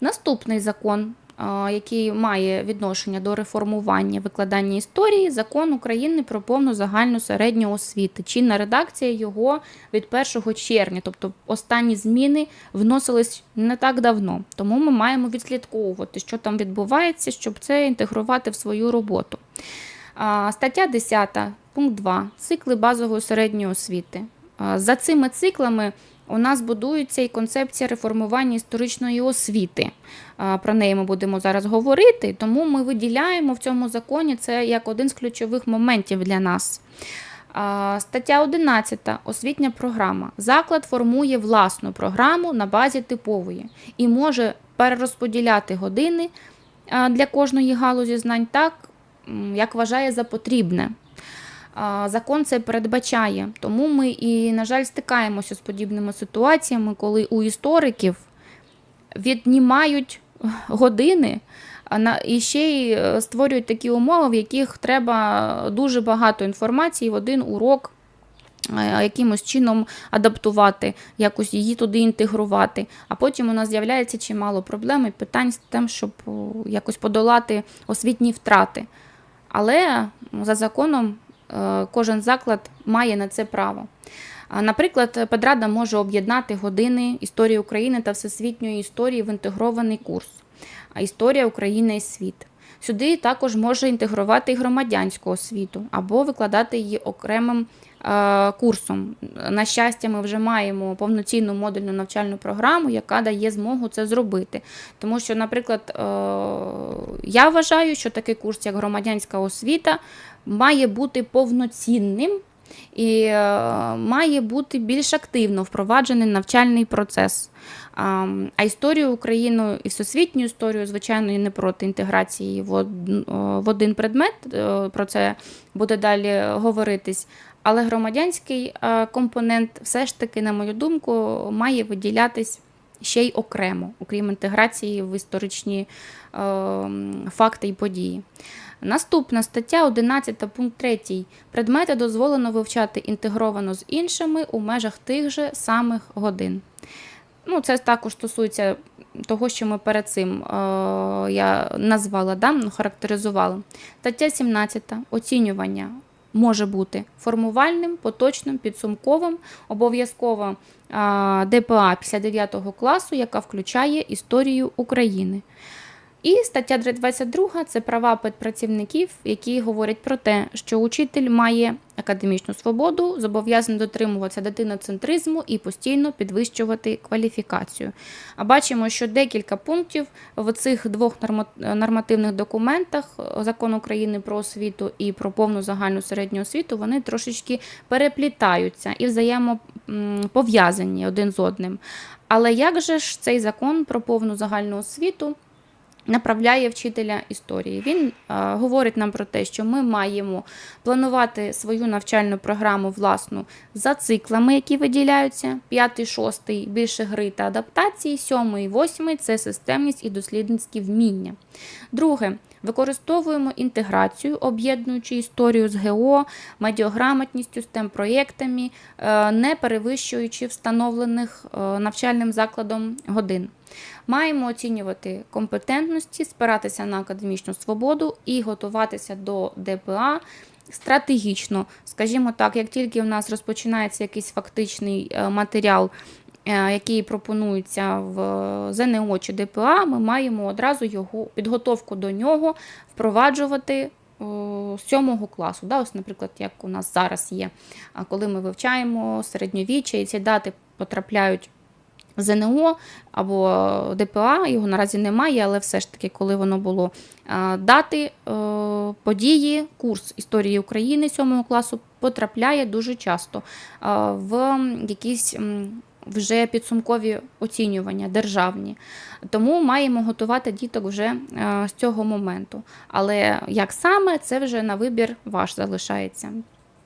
Наступний закон, який має відношення до реформування викладання історії, закон України про повну загальну середню освіту. Чинна редакція його від 1 червня, тобто останні зміни вносились не так давно. Тому ми маємо відслідковувати, що там відбувається, щоб це інтегрувати в свою роботу. Стаття 10, пункт 2. Цикли базової середньої освіти. За цими циклами у нас будується і концепція реформування історичної освіти. Про неї ми будемо зараз говорити, тому ми виділяємо в цьому законі це як один з ключових моментів для нас. Стаття 11. Освітня програма. Заклад формує власну програму на базі типової і може перерозподіляти години для кожної галузі знань так, як вважає за потрібне. Закон це передбачає, тому ми і, на жаль, стикаємося з подібними ситуаціями, коли у істориків віднімають години і ще й е, створюють такі умови, в яких треба дуже багато інформації в один урок е, якимось чином адаптувати, якось її туди інтегрувати. А потім у нас з'являється чимало проблем і питань з тим, щоб якось подолати освітні втрати. Але за законом е, кожен заклад має на це право. Наприклад, педрада може об'єднати години історії України та всесвітньої історії в інтегрований курс, а історія України і світ. Сюди також може інтегрувати і громадянську освіту або викладати її окремим е, курсом. На щастя, ми вже маємо повноцінну модульну навчальну програму, яка дає змогу це зробити. Тому що, наприклад, е, я вважаю, що такий курс, як громадянська освіта, має бути повноцінним і е, має бути більш активно впроваджений навчальний процес. А, історію України і всесвітню історію, звичайно, я не проти інтеграції в, в один предмет. е, Про це буде далі говоритись. Але громадянський е, компонент, все ж таки, на мою думку, має виділятись ще й окремо, окрім інтеграції в історичні е, факти і події. Наступна стаття 11 пункт 3. Предмети дозволено вивчати інтегровано з іншими у межах тих же самих годин. Ну, це також стосується того, що ми перед цим е, я назвала, да? ну, характеризувала. Стаття 17. Оцінювання може бути формувальним, поточним, підсумковим, обов'язково ДПА після 9 класу, яка включає історію України. І стаття 22 це права педпрацівників, які говорять про те, що учитель має академічну свободу, зобов'язаний дотримуватися дитиноцентризму і постійно підвищувати кваліфікацію. А бачимо, що декілька пунктів в цих двох норма- нормативних документах е, закон України про освіту і про повну загальну середню освіту вони трошечки переплітаються і взаємопов'язані один з одним. Але як же ж цей закон про повну загальну освіту направляє вчителя історії. Він е, говорить нам про те, що ми маємо планувати свою навчальну програму власну за циклами, які виділяються: 5, 6 більше гри та адаптації, 7, 8 це системність і дослідницькі вміння. Друге. Використовуємо інтеграцію, об'єднуючи історію з ГО, медіаграмотністю, stem проєктами, е, не перевищуючи встановлених е, навчальним закладом годин. Маємо оцінювати компетентності, спиратися на академічну свободу і готуватися до ДПА стратегічно. Скажімо так, як тільки в нас розпочинається якийсь фактичний е, матеріал, який пропонується в ЗНО чи ДПА, ми маємо одразу його підготовку до нього впроваджувати. З сьомого класу, да, ось, наприклад, як у нас зараз є, коли ми вивчаємо середньовіччя, і ці дати потрапляють в ЗНО або ДПА, його наразі немає, але все ж таки, коли воно було дати е, події, курс історії України 7 класу потрапляє дуже часто в якісь вже підсумкові оцінювання державні. Тому маємо готувати діток вже е, з цього моменту. Але як саме, це вже на вибір ваш залишається.